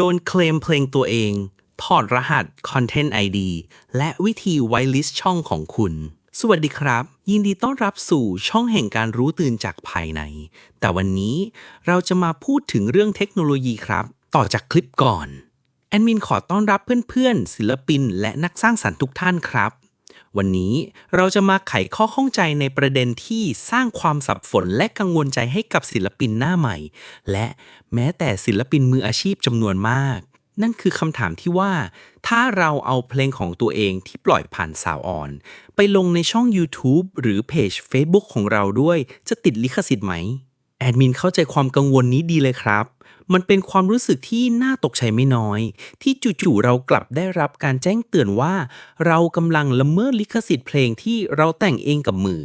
โดนเคลมเพลงตัวเอง ถอดรหัส Content ID และวิธีไวลิสช่องของคุณ สวัสดีครับ ยินดีต้อนรับสู่ช่องแห่งการรู้ตื่นจากภายใน แต่วันนี้เราจะมาพูดถึงเรื่องเทคโนโลยีครับ ต่อจากคลิปก่อน แอดมินขอต้อนรับเพื่อนๆ ศิลปิน และนักสร้างสรรค์ทุกท่านครับ วันนี้เราจะมาไขข้อข้องใจในประเด็นที่สร้างความสับสนและกังวลใจให้กับศิลปินหน้าใหม่ และแม้แต่ศิลปินมืออาชีพจำนวนมาก นั่นคือคำถามที่ว่า ถ้าเราเอาเพลงของตัวเองที่ปล่อยผ่านสาวอ่อน ไปลงในช่อง YouTube หรือเพจ Facebook ของเราด้วย จะติดลิขสิทธิ์ไหม แอดมินเข้าใจความกังวลนี้ดีเลยครับ มันเป็นความรู้สึกที่น่าตกใจไม่น้อย ที่จู่ๆเรากลับได้รับการแจ้งเตือนว่า เรากำลังละเมิดลิขสิทธิ์เพลงที่เราแต่งเองกับมือ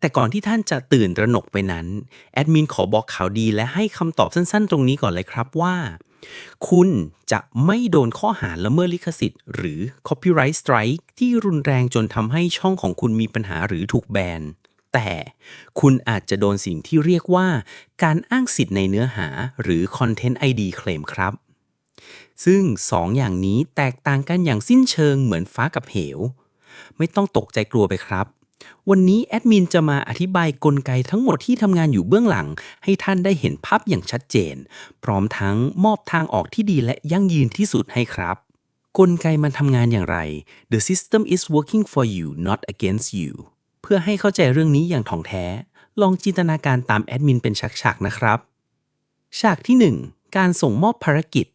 แต่ก่อนที่ท่านจะตื่นตระหนกไปนั้น แอดมินขอบอกข่าวดีและให้คำตอบสั้นๆ ตรงนี้ก่อนเลยครับว่า คุณจะไม่โดนข้อหาละเมิดลิขสิทธิ์ หรือ copyright strike ที่รุนแรงจนทำให้ช่องของคุณมีปัญหาหรือถูกแบน แต่คุณอาจจะโดนสิ่งที่เรียกว่า การอ้างสิทธิ์ในเนื้อหาหรือ Content ID Claim ครับ ซึ่งสองอย่างนี้แตกต่างกันอย่างสิ้นเชิงเหมือนฟ้ากับเหว ไม่ต้องตกใจกลัวไปครับ วันนี้แอดมินจะมาอธิบายกลไกทั้งหมดที่ทำงานอยู่เบื้องหลัง ให้ท่านได้เห็นภาพอย่างชัดเจน พร้อมทั้งมอบทางออกที่ดีและยั่งยืนที่สุดให้ครับกลไกมันทำงานอย่างไร The system is working for you not against you พื่อให้เข้าใจเรื่องนี้อย่างถ่องแท้ ลองจินตนาการตามแอดมินเป็นฉากๆนะครับ ฉากที่ 1 การส่งมอบภารกิจ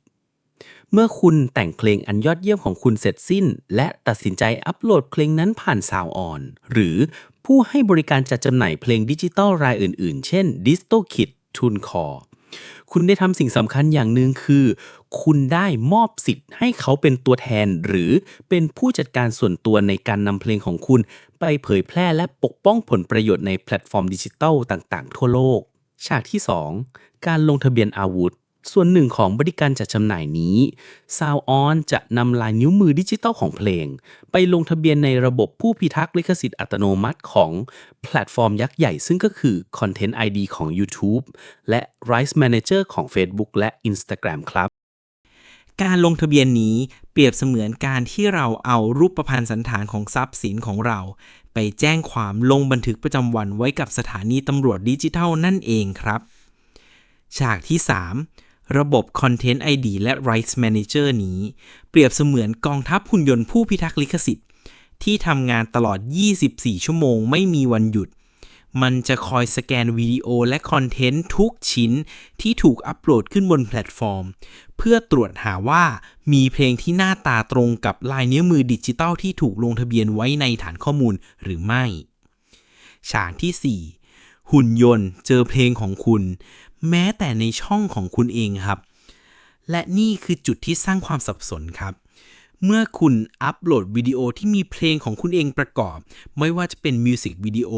เมื่อคุณแต่งเพลงอันยอดเยี่ยมของคุณเสร็จสิ้น และตัดสินใจอัปโหลดเพลงนั้นผ่านซาวออน หรือผู้ให้บริการจัดจำหน่ายเพลงดิจิตอลรายอื่นๆ เช่น DistroKid TuneCore คุณได้ทำสิ่งสำคัญอย่างหนึ่งคือ คุณได้มอบสิทธิ์ให้เขาเป็นตัวแทน หรือเป็นผู้จัดการส่วนตัวในการนำเพลงของคุณ ไปเผยแพร่และปกป้องผลประโยชน์ในแพลตฟอร์มดิจิทัลต่างๆ ทั่วโลก ฉากที่ 2 การลงทะเบียนอาวุธ ส่วนหนึ่งของบริการจัดจำหน่ายนี้ Sound On จะนำลายนิ้วมือดิจิตอลของเพลง ไปลงทะเบียนในระบบผู้พิทักษ์ลิขสิทธิ์อัตโนมัติของแพลตฟอร์มยักษ์ใหญ่ซึ่งก็คือ Content ID ของ YouTube และ Rights Manager ของ Facebook และ Instagram ครับ การลงทะเบียนนี้เปรียบเสมือนการที่เราเอารูปประพันธ์สันฐานของทรัพย์สินของเรา ไปแจ้งความลงบันทึกประจำวันไว้กับสถานีตำรวจดิจิทัลนั่นเองครับ ฉากที่ 3 ระบบ Content ID และ Rights Manager นี้ เปรียบเสมือนกองทัพหุ่นยนต์ผู้พิทักษ์ลิขสิทธิ์ ที่ทำงานตลอด 24 ชั่วโมงไม่มีวันหยุด มันจะคอยสแกนวิดีโอและคอนเทนต์ทุกชิ้นที่ถูกอัปโหลดขึ้นบนแพลตฟอร์ม เพื่อตรวจหาว่ามีเพลงที่หน้าตาตรงกับลายนิ้วมือดิจิตอลที่ถูกลงทะเบียนไว้ในฐานข้อมูลหรือไม่ ฉากที่ 4หุ่นยนต์เจอเพลงของคุณ แม้แต่ในช่องของคุณเองครับ และนี่คือจุดที่สร้างความสับสนครับ เมื่อคุณอัปโหลดวิดีโอที่มีเพลงของคุณเองประกอบ ไม่ว่าจะเป็นมิวสิกวิดีโอ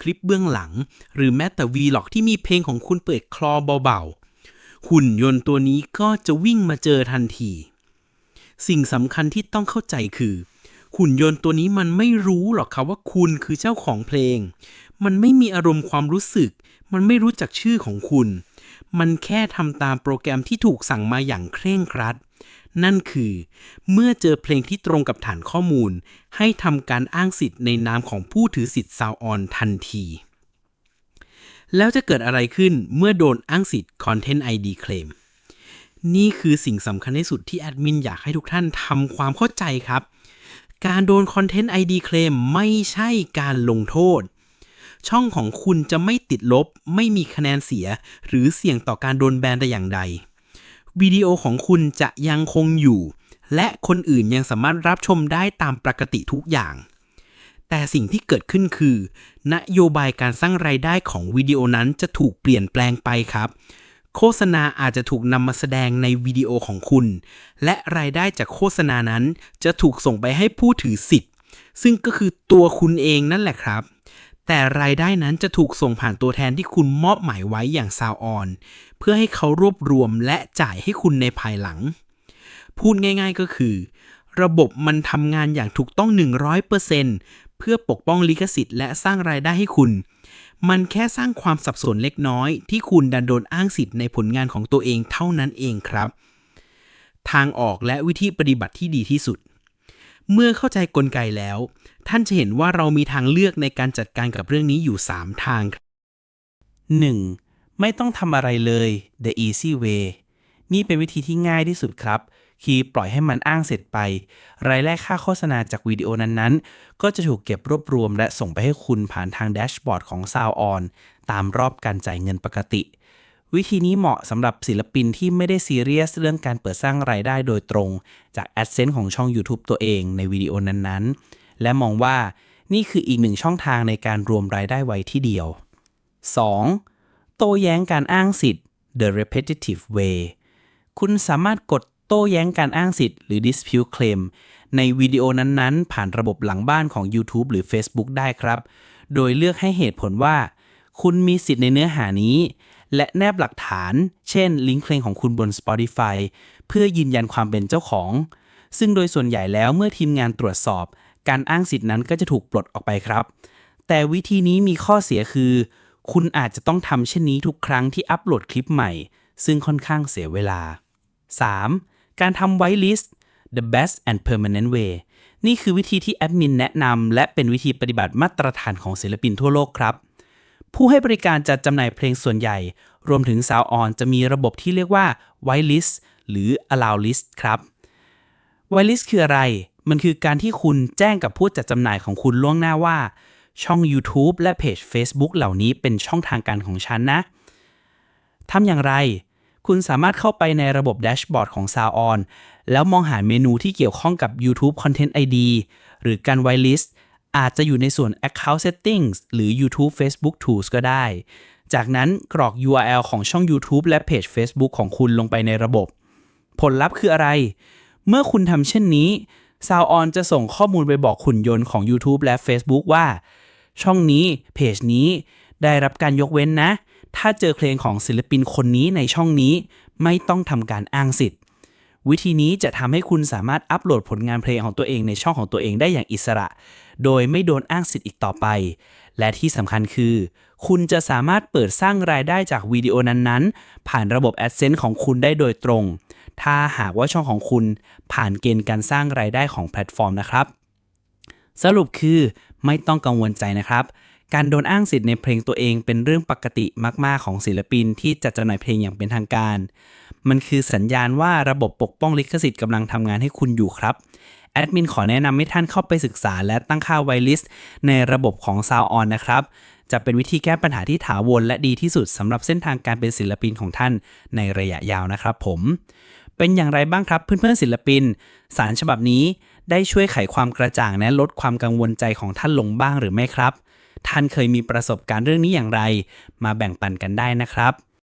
คลิปเบื้องหลัง หรือแม้แต่วีล็อกที่มีเพลงของคุณเปิดคลอเบาๆ หุ่นยนต์ตัวนี้ก็จะวิ่งมาเจอทันที สิ่งสำคัญที่ต้องเข้าใจคือ หุ่นยนต์ตัวนี้มันไม่รู้หรอกครับว่าคุณคือเจ้าของเพลง มันไม่มีอารมณ์ความรู้สึก มันไม่รู้จักชื่อของคุณ มันแค่ทำตามโปรแกรมที่ถูกสั่งมาอย่างเคร่งครัด นั่นคือ เมื่อเจอเพลงที่ตรงกับฐานข้อมูล ให้ทำการอ้างสิทธิ์ในนามของผู้ถือสิทธิ์ซาวออนทันที แล้วจะเกิดอะไรขึ้นเมื่อโดนอ้างสิทธิ์ Content ID Claim นี่คือสิ่งสำคัญที่สุดที่แอดมินอยากให้ทุกท่านทำความเข้าใจครับ การโดน Content ID Claim ไม่ใช่การลงโทษ ช่องของคุณจะไม่ติดลบ ไม่มีคะแนนเสีย หรือเสี่ยงต่อการโดนแบนแต่อย่างใด วิดีโอของคุณจะยังคงอยู่ และคนอื่นยังสามารถรับชมได้ตามปกติทุกอย่าง แต่สิ่งที่เกิดขึ้นคือ นโยบายการสร้างรายได้ของวิดีโอนั้นจะถูกเปลี่ยนแปลงไปครับโฆษณาอาจจะถูกนำมาแสดงในวิดีโอของคุณ และรายได้จากโฆษณานั้นจะถูกส่งไปให้ผู้ถือสิทธิ์ ซึ่งก็คือตัวคุณเองนั่นแหละครับ แต่รายได้นั้นจะถูกส่งผ่านตัวแทนที่คุณมอบหมายไว้อย่างซาวออน เพื่อให้เขารวบรวมและจ่ายให้คุณในภายหลัง พูดง่ายๆก็คือ ระบบมันทำงานอย่างถูกต้อง 100%เพื่อปกป้องลิขสิทธิ์และสร้างรายได้ให้คุณ มันแค่สร้างความสับสนเล็กน้อย ที่คุณดันโดนอ้างสิทธิ์ในผลงานของตัวเองเท่านั้นเองครับ ทางออกและวิธีปฏิบัติที่ดีที่สุด เมื่อเข้าใจกลไกแล้ว ท่านจะเห็นว่าเรามีทางเลือกในการจัดการกับเรื่องนี้อยู่ 3 ทาง 1. ไม่ต้องทำอะไรเลย the easy way นี่เป็นวิธีที่ง่ายที่สุดครับคือปล่อยให้มันอ้างเสร็จไป รายแรกค่าโฆษณาจากวิดีโอนั้นๆ ก็จะถูกเก็บรวบรวมและส่งไปให้คุณผ่านทางแดชบอร์ดของ SoundOn ตามรอบการจ่ายเงินปกติ วิธีนี้เหมาะสำหรับศิลปินที่ไม่ได้ซีเรียสเรื่องการเปิดสร้างรายได้โดยตรงจาก AdSense ของช่อง YouTube ตัวเองในวิดีโอนั้นๆ และมองว่านี่คืออีกหนึ่งช่องทางในการรวมรายได้ไว้ที่เดียว 2. โต้แย้งการอ้างสิทธิ์ the repetitive way คุณสามารถกดโต้แย้งการอ้างสิทธิ์หรือ dispute claim ในวิดีโอนั้นๆ ผ่านระบบหลังบ้านของ YouTube หรือ Facebook ได้ครับ โดยเลือกให้เหตุผลว่า คุณมีสิทธิ์ในเนื้อหานี้ และแนบหลักฐาน เช่น ลิงก์เพลงของคุณบน Spotify เพื่อยืนยันความเป็นเจ้าของ ซึ่งโดยส่วนใหญ่แล้วเมื่อทีมงานตรวจสอบ การอ้างสิทธินั้นก็จะถูกปลดออกไปครับ แต่วิธีนี้มีข้อเสียคือ คุณอาจจะต้องทำเช่นนี้ทุกครั้งที่อัปโหลดคลิปใหม่ ซึ่งค่อนข้างเสียเวลา 3. การทำไว้ลิสต์ the best and permanent way นี่คือวิธีที่แอดมินแนะนำและเป็นวิธีปฏิบัติมาตรฐานของศิลปินทั่วโลกครับ ผู้ให้บริการจัดจำหน่ายเพลงส่วนใหญ่ รวมถึง Sound On จะมีระบบที่เรียกว่า Whitelist หรือ Allow List ครับ Whitelist คืออะไร มันคือการที่คุณแจ้งกับผู้จัดจำหน่ายของคุณล่วงหน้าว่า ช่อง YouTube และเพจ Facebook เหล่านี้เป็นช่องทางการของฉันนะทำอย่างไร คุณสามารถเข้าไปในระบบแดชบอร์ดของ SoundOn แล้วมองหาเมนูที่เกี่ยวข้องกับ YouTube Content ID หรือการ whitelist อาจจะอยู่ในส่วน Account Settings หรือ YouTube Facebook Tools ก็ได้ จากนั้นกรอก URL ของช่อง YouTube และเพจ Facebook ของคุณลงไปในระบบ ผลลัพธ์คืออะไร เมื่อคุณทำเช่นนี้ SoundOn จะส่งข้อมูลไปบอกขุนยนต์ของ YouTube และ Facebook ว่า ช่องนี้เพจนี้ได้รับการยกเว้นนะ ถ้าเจอเพลงของศิลปินคนนี้ในช่องนี้ ไม่ต้องทำการอ้างสิทธิ์ วิธีนี้จะทำให้คุณสามารถอัปโหลดผลงานเพลงของตัวเองในช่องของตัวเองได้อย่างอิสระ โดยไม่โดนอ้างสิทธิ์อีกต่อไป และที่สำคัญคือ คุณจะสามารถเปิดสร้างรายได้จากวิดีโอนั้นๆ ผ่านระบบ AdSense ของคุณได้โดยตรง ถ้าหากว่าช่องของคุณผ่านเกณฑ์การสร้างรายได้ของแพลตฟอร์มนะครับ สรุปคือไม่ต้องกังวลใจนะครับ การโดนอ้างสิทธิ์ในเพลงตัวเองเป็นเรื่องปกติมาก ๆ ของศิลปินที่จัดจำหน่ายเพลงอย่างเป็นทางการ มันคือสัญญาณว่าระบบปกป้องลิขสิทธิ์กำลังทำงานให้คุณอยู่ครับ แอดมินขอแนะนำให้ท่านเข้าไปศึกษาและตั้งค่าไวลิสต์ในระบบของ SoundOn นะครับ จะเป็นวิธีแก้ปัญหาที่ถาวรและดีที่สุดสำหรับเส้นทางการเป็นศิลปินของท่านในระยะยาวนะครับ ผม เป็นอย่างไรบ้างครับเพื่อนๆศิลปิน สารฉบับนี้ได้ช่วยไขความกระจ่างและลดความกังวลใจของท่านลงบ้างหรือไม่ครับ ท่านเคยมีประสบการณ์เรื่องนี้อย่างไร มาแบ่งปันกันได้นะครับ